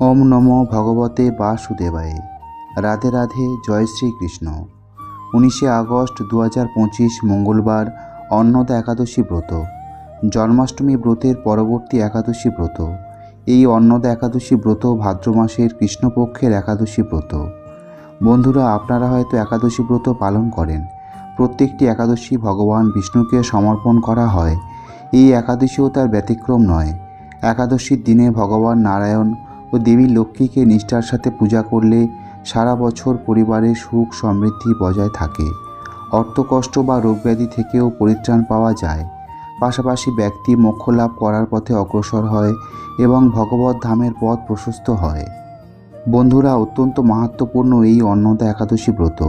ওম নম ভগবতে বাসুদেবায়। রাধে রাধে, জয় শ্রীকৃষ্ণ। উনিশে আগস্ট দু পঁচিশ মঙ্গলবার, অন্নদা একাদশী ব্রত। জন্মাষ্টমী ব্রতের পরবর্তী একাদশী ব্রত। এই অন্নদা একাদশী ব্রত ভাদ্র মাসের কৃষ্ণপক্ষের একাদশী ব্রত। বন্ধুরা, আপনারা হয়তো একাদশী ব্রত পালন করেন। প্রত্যেকটি একাদশী ভগবান বিষ্ণুকে সমর্পণ করা হয়। এই একাদশীও তার ব্যতিক্রম নয়। একাদশীর দিনে ভগবান নারায়ণ ও দেবী লক্ষ্মীকে নিষ্ঠার সাথে পূজা করলে সারা বছর পরিবারের সুখ সমৃদ্ধি বজায় থাকে। অর্থকষ্ট বা রোগব্যাধি থেকেও পরিত্রাণ পাওয়া যায়। পাশাপাশি ব্যক্তি মোক্ষ লাভ করার পথে অগ্রসর হয় এবং ভগবত ধামের পথ প্রশস্ত হয়। বন্ধুরা, অত্যন্ত মাহাত্মপূর্ণ এই অন্নদা একাদশী ব্রত।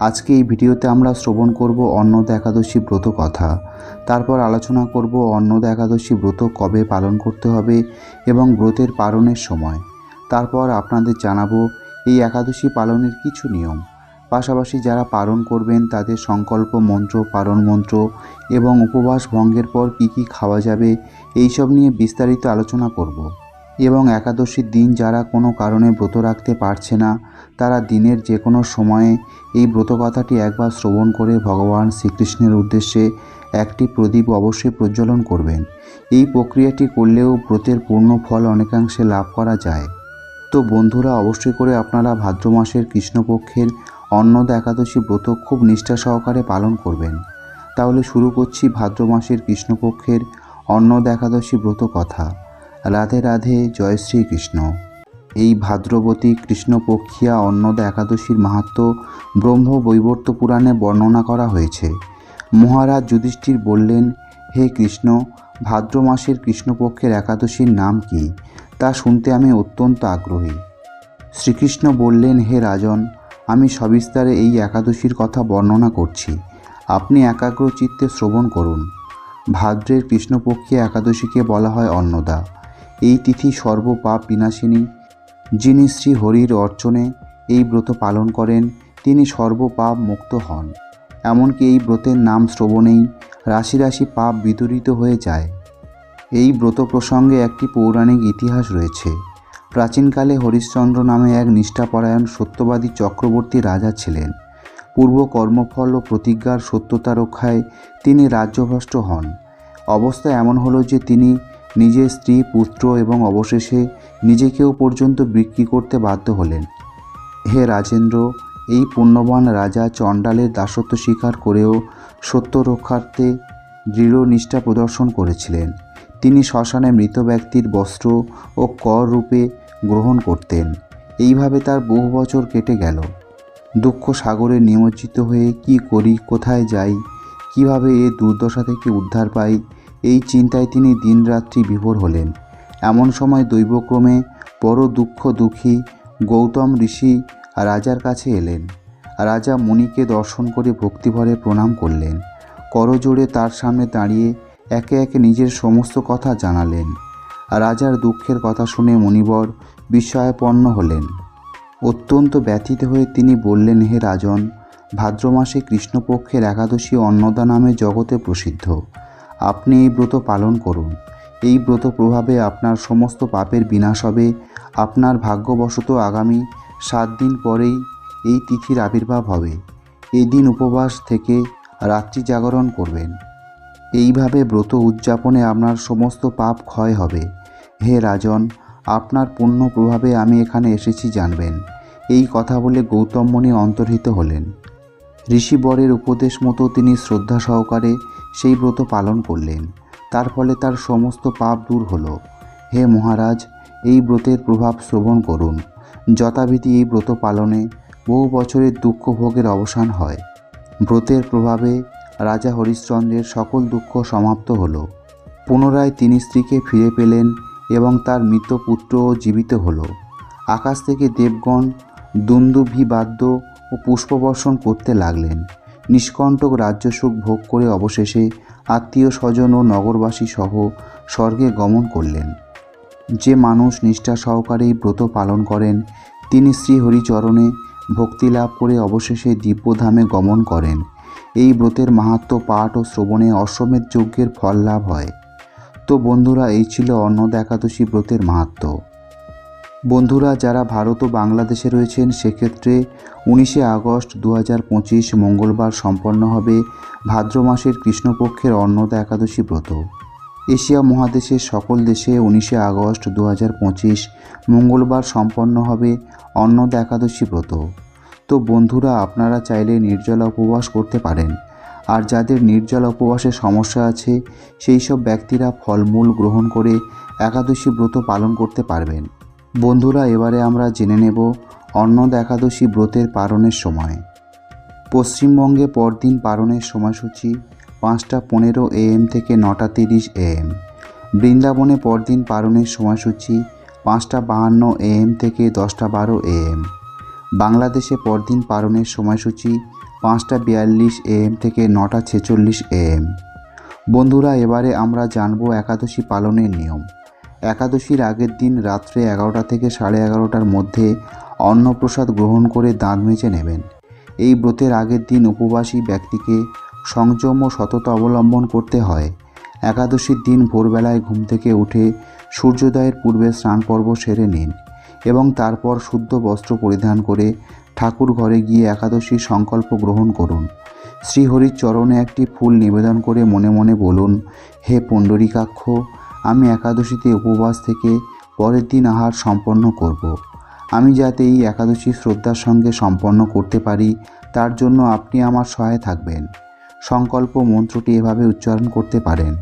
আজকে এই ভিডিওতে আমরা শ্রবণ করব অন্নদা একাদশী ব্রত কথা। তারপর আলোচনা করব অন্নদা একাদশী ব্রত কবে পালন করতে হবে এবং ব্রতের পালনের সময়। তারপর আপনাদের জানাব এই একাদশী পালনের কিছু নিয়ম। পাশাপাশি যারা পালন করবেন, তাদের সংকল্প মন্ত্র, পালন মন্ত্র এবং উপবাস ভঙ্গের পর কী কী খাওয়া যাবে, এইসব নিয়ে বিস্তারিত আলোচনা করব। এবং একাদশীর দিন যারা কোনো কারণে ব্রত রাখতে পারছে না, তারা দিনের যে কোনো সময়ে এই ব্রতকথাটি একবার শ্রবণ করে ভগবান শ্রীকৃষ্ণের উদ্দেশ্যে একটি প্রদীপ অবশ্যই প্রজ্বলন করবেন। এই প্রক্রিয়াটি করলেও ব্রতের পূর্ণ ফল অনেকাংশে লাভ করা যায়। তো বন্ধুরা, অবশ্যই করে আপনারা ভাদ্র মাসের কৃষ্ণপক্ষের অন্নদা একাদশী ব্রত খুব নিষ্ঠা সহকারে পালন করবেন। তাহলে শুরু করছি ভাদ্র মাসের কৃষ্ণপক্ষের অন্নদা একাদশী ব্রত কথা। রাধে রাধে, জয় শ্রীকৃষ্ণ। এই ভাদ্রবতী কৃষ্ণপক্ষিয়া অন্নদা একাদশীর মাহাত্ম ব্রহ্ম বৈবর্ত পুরাণে বর্ণনা করা হয়েছে। মহারাজ যুধিষ্ঠির বললেন, হে কৃষ্ণ, ভাদ্র মাসের কৃষ্ণপক্ষের একাদশীর নাম কি? তা শুনতে আমি অত্যন্ত আগ্রহী। শ্রীকৃষ্ণ বললেন, হে রাজন, আমি সবিস্তারে এই একাদশীর কথা বর্ণনা করছি। আপনি একাগ্র চিত্তে শ্রবণ করুন। ভাদ্রের কৃষ্ণপক্ষী একাদশীকে বলা হয় অন্নদা। এই তিথি সর্বপাপ বিনাশিনী। যিনি শ্রী হরির অর্চনে এই ব্রত পালন করেন, তিনি সর্বপাপ মুক্ত হন। এমনকি এই ব্রতের নাম শ্রবণেই রাশি রাশি পাপ বিদূরিত হয়ে যায়। এই ব্রত প্রসঙ্গে একটি পৌরাণিক ইতিহাস রয়েছে। প্রাচীনকালে হরিশ্চন্দ্র নামে এক নিষ্ঠাপরায়ণ সত্যবাদী চক্রবর্তী রাজা ছিলেন। পূর্ব কর্মফল ও প্রতিজ্ঞার সত্যতা রক্ষায় তিনি রাজ্যভ্রষ্ট হন। অবস্থা এমন হলো যে তিনি নিজের স্ত্রী, পুত্র এবং অবশেষে নিজেকেও পর্যন্ত বিক্রি করতে বাধ্য হলেন। হে রাজেন্দ্র, এই পুণ্যবান রাজা চণ্ডালের দাসত্ব স্বীকার করেও সত্য রক্ষার্থে দৃঢ় নিষ্ঠা প্রদর্শন করেছিলেন। তিনি শ্মশানে মৃত ব্যক্তির বস্ত্র ও কর রূপে গ্রহণ করতেন। এইভাবে তার বহু বছর কেটে গেল। দুঃখ সাগরে নিমজ্জিত হয়ে কি করি, কোথায় যাই, কীভাবে এ দুর্দশা থেকে উদ্ধার পাই এই চিন্তায় তিনি দিনরাত্রি বিভোর হলেন। এমন সময় দৈবক্রমে বড় দুঃখ দুঃখী গৌতম ঋষি রাজার কাছে এলেন। রাজা মুনিকে দর্শন করে ভক্তিভরে প্রণাম করলেন। করজোড়ে তার সামনে দাঁড়িয়ে একে একে নিজের সমস্ত কথা জানালেন। রাজার দুঃখের কথা শুনে মণিবর বিস্ময়াপন্ন হলেন। অত্যন্ত ব্যথিত হয়ে তিনি বললেন, হে রাজন ভাদ্র মাসে কৃষ্ণপক্ষের একাদশী অন্নদা নামে জগতে প্রসিদ্ধ। আপনি এই ব্রত পালন করুন। এই ব্রত প্রভাবে আপনার সমস্ত পাপের বিনাশ হবে। আপনার ভাগ্যবশত আগামী সাত দিন পরেই এই তিথির আবির্ভাব হবে। এই দিন উপবাস থেকে রাত্রি জাগরণ করবেন। এইভাবে ব্রত উদযাপনে আপনার সমস্ত পাপ ক্ষয় হবে। হে রাজন, আপনার পুণ্য প্রভাবে আমি এখানে এসেছি জানবেন। এই কথা বলে গৌতম মুনি অন্তর্হিত হলেন। ঋষিবরের উপদেশ মতো তিনি শ্রদ্ধা সহকারে সেই ব্রত পালন করলেন। তার ফলে তার সমস্ত পাপ দূর হলো। হে মহারাজ, এই ব্রতের প্রভাব শ্রবণ করুন। যথাবিধি এই ব্রত পালনে বহু বছরের দুঃখ ভোগের অবসান হয়। ব্রতের প্রভাবে রাজা হরিশ্চন্দ্রের সকল দুঃখ সমাপ্ত হলো। পুনরায় তিনি স্ত্রীকে ফিরে পেলেন এবং তার মৃত পুত্রও জীবিত হলো। আকাশ থেকে দেবগণ দুন্দুভিবাদ্য ও পুষ্পবর্ষণ করতে লাগলেন। নিষ্কণ্টক রাজ্যসুখ ভোগ করে অবশেষে আত্মীয় স্বজন ও নগরবাসী সহ স্বর্গে গমন করলেন। যে মানুষ নিষ্ঠা সহকারে ব্রত পালন করেন, তিনি শ্রী হরিচরণে ভক্তি লাভ করে অবশেষে দিব্যধামে গমন করেন। এই ব্রতের মাহাত্ম পাঠ ও শ্রবণে অশ্বমেধ যজ্ঞের ফল লাভ হয়। তো বন্ধুরা, এই ছিল অন্নদা একাদশী ব্রতের মাহাত্ম। বন্ধুরা, যারা ভারত ও বাংলাদেশে রয়েছেন, সেক্ষেত্রে উনিশে আগস্ট দু হাজার পঁচিশ মঙ্গলবার সম্পন্ন হবে ভাদ্র মাসের কৃষ্ণপক্ষের অন্নদা একাদশী ব্রত। এশিয়া মহাদেশের সকল দেশে উনিশে আগস্ট দু হাজার পঁচিশ মঙ্গলবার সম্পন্ন হবে অন্নদা একাদশী ব্রত। তো বন্ধুরা, আপনারা চাইলে নির্জলা উপবাস করতে পারেন। আর যাদের নির্জলা উপবাসের সমস্যা আছে, সেই সব ব্যক্তিরা ফলমূল গ্রহণ করে একাদশী ব্রত পালন করতে পারবেন। বন্ধুরা, এবারে আমরা জেনে নেব অন্নদা একাদশী ব্রতের পালনের সময়। পশ্চিমবঙ্গে পরদিন পালনের সময়সূচি পাঁচটা পনেরো এএম থেকে নটা তিরিশ এএম। বৃন্দাবনে পরদিন পালনের সময়সূচি পাঁচটা বাহান্ন এএম থেকে দশটা বারো এএম। বাংলাদেশে পরদিন পালনের সময়সূচি পাঁচটা বিয়াল্লিশ এএম থেকে নটা ছেচল্লিশ এএম। বন্ধুরা, এবারে আমরা জানব একাদশী পালনের নিয়ম। একাদশীর আগের দিন রাত্রে এগারোটা থেকে সাড়ে এগারোটার মধ্যে অন্নপ্রসাদ গ্রহণ করে দাঁত মেজে নেবেন। এই ব্রতের আগের দিন উপবাসী ব্যক্তিকে সংযম ও সততা অবলম্বন করতে হয়। একাদশীর দিন ভোরবেলায় ঘুম থেকে উঠে সূর্যোদয়ের পূর্বে স্নান পর্ব সেরে নিন এবং তারপর শুদ্ধ বস্ত্র পরিধান করে ঠাকুর ঘরে গিয়ে একাদশীর সংকল্প গ্রহণ করুন। শ্রীহরির চরণে একটি ফুল নিবেদন করে মনে মনে বলুন, হে পুণ্ডরীকাক্ষ আমি একাদশীতে উপবাস থেকে পরের দিন আহার সম্পন্ন করব। আমি যাতে এই একাদশী শ্রদ্ধার সঙ্গে সম্পন্ন করতে পারি, তার জন্য আপনি আমার সহায় থাকবেন। সংকল্প মন্ত্রটি এভাবে উচ্চারণ করতে পারেন।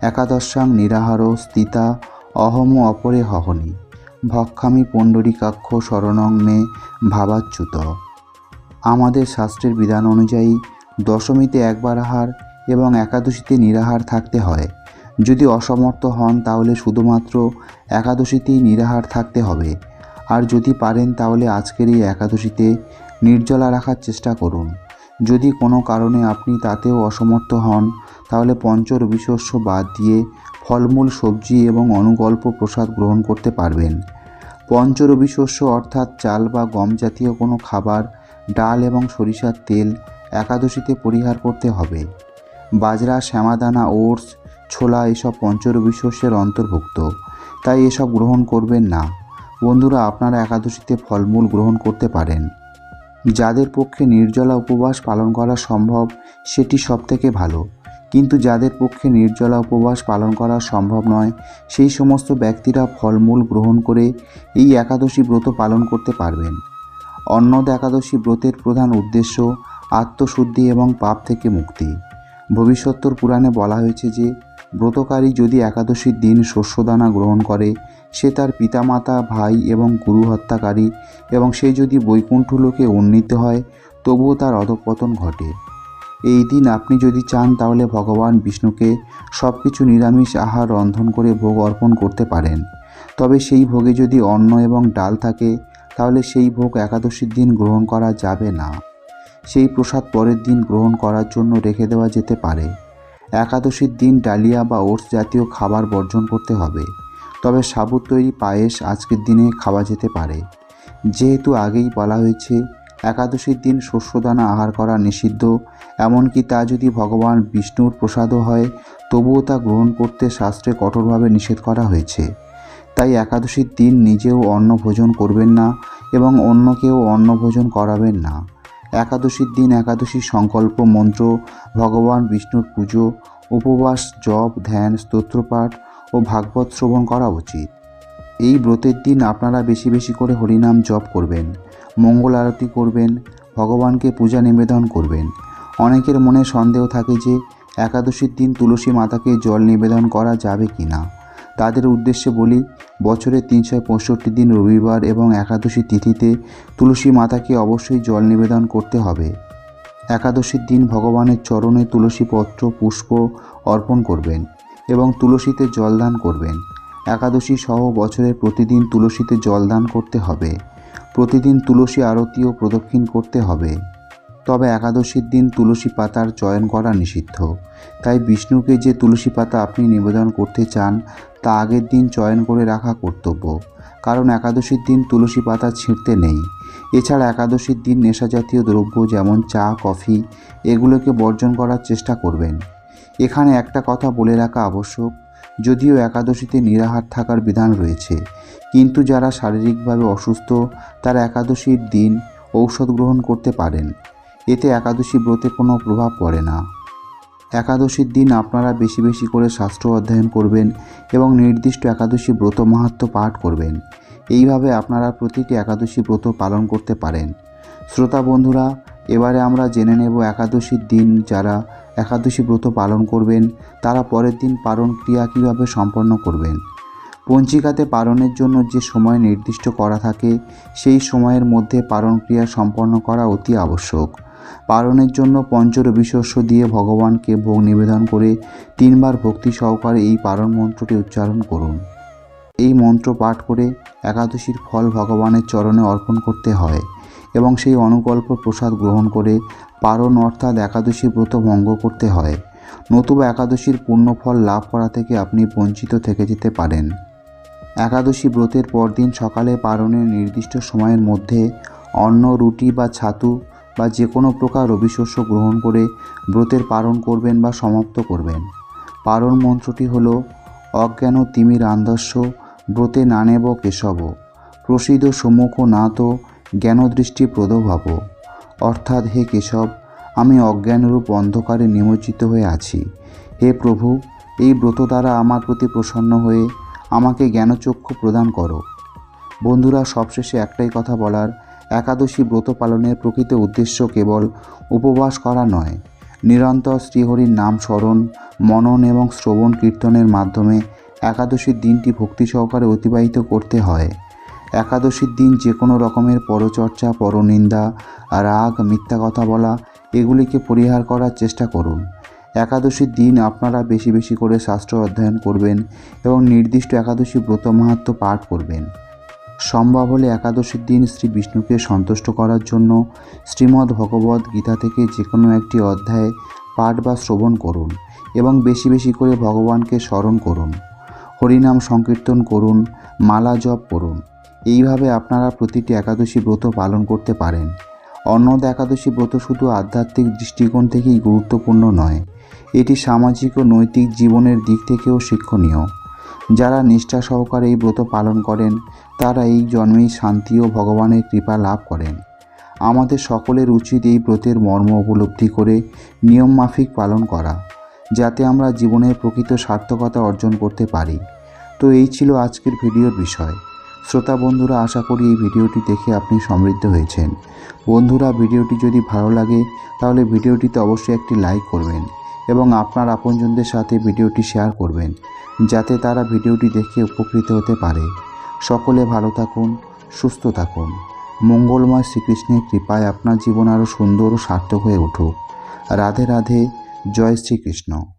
একাদশাং নিরাহার স্থিতা অহম অপরে হহনি। ভক্ষামি পণ্ডরীকাক্ষ শরণং মে ভাবাচ্যুত। আমাদের শাস্ত্রের বিধান অনুযায়ী দশমীতে একবার আহার এবং একাদশীতে নিরাহার থাকতে হয়। যদি অসমর্থ হন, তাহলে শুধুমাত্র একাদশীতেই নিরাহার থাকতে হবে। আর যদি পারেন, তাহলে আজকের এই একাদশীতে নির্জলা রাখার চেষ্টা করুন। যদি কোনো কারণে আপনি তাতেও অসমর্থ হন, তাহলে পঞ্চরবিশস্য বাদ দিয়ে ফলমূল, সবজি এবং অনুগল্প প্রসাদ গ্রহণ করতে পারবেন। পঞ্চরবি শস্য অর্থাৎ চাল বা গম জাতীয় কোনো খাবার, ডাল এবং সরিষার তেল একাদশীতে পরিহার করতে হবে। বাজরা, শ্যামাদানা, ওটস ছোলা এসব পঞ্চরবি অন্তর্ভুক্ত, তাই এসব গ্রহণ করবেন না। বন্ধুরা, আপনারা একাদশীতে ফলমূল গ্রহণ করতে পারেন। যাদের পক্ষে নির্জলা উপবাস পালন করা সম্ভব, সেটি সবথেকে ভালো। কিন্তু যাদের পক্ষে নির্জলা উপবাস পালন করা সম্ভব নয়, সেই সমস্ত ব্যক্তিরা ফলমূল গ্রহণ করে এই একাদশী ব্রত পালন করতে পারবেন। অন্নদ একাদশী ব্রতের প্রধান উদ্দেশ্য আত্মশুদ্ধি এবং পাপ থেকে মুক্তি। ভবিষ্যত্তর পুরাণে বলা হয়েছে যে ব্রতকারী যদি একাদশীর দিন শস্যদানা গ্রহণ করে, সে তার পিতামাতা, ভাই এবং গুরু হত্যাকারী এবং সে যদি বৈকুণ্ঠ লোকে উন্নীত হয়, তবুও তার অধঃপতন ঘটে। এই দিন আপনি যদি চান, তাহলে ভগবান বিষ্ণুকে সব কিছু নিরামিষ আহার রন্ধন করে ভোগ অর্পণ করতে পারেন। তবে সেই ভোগে যদি অন্ন এবং ডাল থাকে, তাহলে সেই ভোগ একাদশীর দিন গ্রহণ করা যাবে না। সেই প্রসাদ পরের দিন গ্রহণ করার জন্য রেখে দেওয়া যেতে পারে। একাদশীর দিন ডালিয়া বা ওটস জাতীয় খাবার বর্জন করতে হবে। তবে সাবুত তৈরি পায়েস আজকের দিনে খাওয়া যেতে পারে। যেহেতু আগেই বলা হয়েছে, একাদশীর দিন শস্যদানা আহার করা নিষিদ্ধ, এমনকি তা যদি ভগবান বিষ্ণুর প্রসাদও হয়, তবুও তা গ্রহণ করতে শাস্ত্রে কঠোরভাবে নিষেধ করা হয়েছে। তাই একাদশীর দিন নিজেও অন্ন ভোজন করবেন না এবং অন্যকেও অন্ন ভোজন করাবেন না। একাদশীর দিন, একাদশীর সংকল্প, মন্ত্র, ভগবান, বিষ্ণুর পুজো, উপবাস, জপ, ধ্যান, স্তোত্রপাঠ ও ভাগবত শ্রবণ করা উচিত। এই ব্রতের দিন আপনারা বেশি বেশি করে হরিনাম জপ করবেন, মঙ্গল আরতি করবেন, ভগবানকে পূজা নিবেদন করবেন। অনেকের মনে সন্দেহ থাকে যে, একাদশীর দিন তুলসী মাতাকে জল নিবেদন করা যাবে কি না তাদের উদ্দেশ্যে বলি, বছরে তিনশো পঁয়ষট্টি দিন রবিবার এবং একাদশী তিথিতে তুলসী মাতাকে অবশ্যই জল নিবেদন করতে হবে। একাদশীর দিন ভগবানের চরণে তুলসী পত্র, পুষ্প অর্পণ করবেন এবং তুলসীতে জলদান করবেন। একাদশী সহ বছরের প্রতিদিন তুলসীতে জলদান করতে হবে। প্রতিদিন তুলসী আরতি ও প্রদক্ষিণ করতে হবে। তবে একাদশীর দিন তুলসী পাতার চয়ন করা নিষিদ্ধ। তাই বিষ্ণুকে যে তুলসী পাতা আপনি নিবেদন করতে চান, তা আগের দিন চয়ন করে রাখা কর্তব্য। কারণ একাদশীর দিন তুলসী পাতা ছিঁড়তে নেই। এছাড়া একাদশীর দিন নেশাজাতীয় দ্রব্য যেমন চা, কফি, এগুলোকে বর্জন করার চেষ্টা করবেন। এখানে একটা কথা বলে রাখা আবশ্যক, যদিও একাদশীতে নিরাহার থাকার বিধান রয়েছে, কিন্তু যারা শারীরিকভাবে অসুস্থ, তারা একাদশীর দিন ঔষধ গ্রহণ করতে পারেন। এতে একাদশী ব্রতে কোনো প্রভাব পড়ে না। একাদশীর দিন আপনারা বেশি বেশি করে শাস্ত্র অধ্যয়ন করবেন এবং নির্দিষ্ট একাদশী ব্রত মাহাত্ম্য পাঠ করবেন। এইভাবে আপনারা প্রতিটি একাদশী ব্রত পালন করতে পারেন। শ্রোতা বন্ধুরা, এবারে আমরা জেনে নেব একাদশীর দিন যারা একাদশী ব্রত পালন করবেন, তারা পরের দিন পালন ক্রিয়া কীভাবে সম্পন্ন করবেন। পঞ্জিকাতে পালনের জন্য যে সময় নির্দিষ্ট করা থাকে, সেই সময়ের মধ্যে পালন ক্রিয়া সম্পন্ন করা অতি আবশ্যক। পালনের জন্য পঞ্চরবি শস্য দিয়ে ভগবানকে ভোগ নিবেদন করে তিনবার ভক্তি সহকারে এই পালন মন্ত্রটি উচ্চারণ করুন। এই মন্ত্র পাঠ করে একাদশীর ফল ভগবানের চরণে অর্পণ করতে হয় এবং সেই অনুকল্প প্রসাদ গ্রহণ করে পারণ অর্থাৎ একাদশী ব্রত ভঙ্গ করতে হয়। নতুবা একাদশীর পুণ্যফল লাভ করা থেকে আপনি বঞ্চিত থেকে যেতে পারেন। একাদশী ব্রতের পরদিন সকালে পারণের নির্দিষ্ট সময়ের মধ্যে অন্ন, রুটি বা ছাতু বা যে কোনো প্রকার রবিশস্য গ্রহণ করে ব্রতের পালন করবেন বা সমাপ্ত করবেন। পারণ মন্ত্রটি হল, অজ্ঞান তিমির আন্দস্য ব্রতে নানেব কেশব। প্রসিদ্ধ সম্মুখ না তো জ্ঞানদৃষ্টি প্রদভাব। অর্থাৎ, হে কেশব, আমি অজ্ঞানরূপ অন্ধকারে নিমজ্জিত হয়ে আছি। হে প্রভু, এই ব্রত দ্বারা আমার প্রতি প্রসন্ন হয়ে আমাকে জ্ঞানচক্ষু প্রদান করো। বন্ধুরা, সবশেষে একটাই কথা বলার একাদশী ব্রত পালনের প্রকৃত উদ্দেশ্য কেবল উপবাস করা নয়। নিরন্তর শ্রীহরির নাম স্মরণ, মনন এবং শ্রবণ কীর্তনের মাধ্যমে একাদশীর দিনটি ভক্তি সহকারে অতিবাহিত করতে হয়। একাদশীর দিন যে কোনো রকমের পরচর্চা, পরনিন্দা, রাগ, মিথ্যা কথা বলা, এগুলিকে পরিহার করার চেষ্টা করুন। একাদশীর দিন আপনারা বেশি বেশি করে শাস্ত্র অধ্যয়ন করবেন এবং নির্দিষ্ট একাদশী ব্রত মাহাত্ম্য পাঠ করবেন। সম্ভব হলে একাদশীর দিন শ্রী বিষ্ণুকে সন্তুষ্ট করার জন্য শ্রীমদ্ ভগবদ্ গীতা থেকে যে কোনো একটি অধ্যায় পাঠ বা শ্রবণ করুন এবং বেশি বেশি করে ভগবানকে স্মরণ করুন। হরিনাম সংকীর্তন করুন, মালা জপ করুন। এইভাবে আপনারা প্রতিটি একাদশী ব্রত পালন করতে পারেন। অন্নদ একাদশী ব্রত শুধু আধ্যাত্মিক দৃষ্টিকোণ থেকেই গুরুত্বপূর্ণ নয়, এটি সামাজিক ও নৈতিক জীবনের দিক থেকেও শিক্ষণীয়। যারা নিষ্ঠা সহকারে এই ব্রত পালন করেন, তারা এই জন্মেই শান্তি ও ভগবানের কৃপা লাভ করেন। আমাদের সকলের উচিত এই ব্রতের মর্ম উপলব্ধি করে নিয়মমাফিক পালন করা, যাতে আমরা জীবনের প্রকৃত সার্থকতা অর্জন করতে পারি। তো এই ছিল আজকের ভিডিওর বিষয়। শ্রোতা বন্ধুরা, আশা করি এই ভিডিওটি দেখে আপনি সমৃদ্ধ হয়েছেন। বন্ধুরা, ভিডিওটি যদি ভালো লাগে, তাহলে ভিডিওটিতে অবশ্যই একটি লাইক করবেন এবং আপনার আপনজনদের সাথে ভিডিওটি শেয়ার করবেন। যাতে তারা ভিডিওটি দেখে উপকৃত হতে পারে। সকলে ভালো থাকুন, সুস্থ থাকুন। মঙ্গলময় শ্রীকৃষ্ণের কৃপায় আপনার জীবন আরও সুন্দর ও সার্থক হয়ে উঠুক। রাধে রাধে, জয় শ্রীকৃষ্ণ।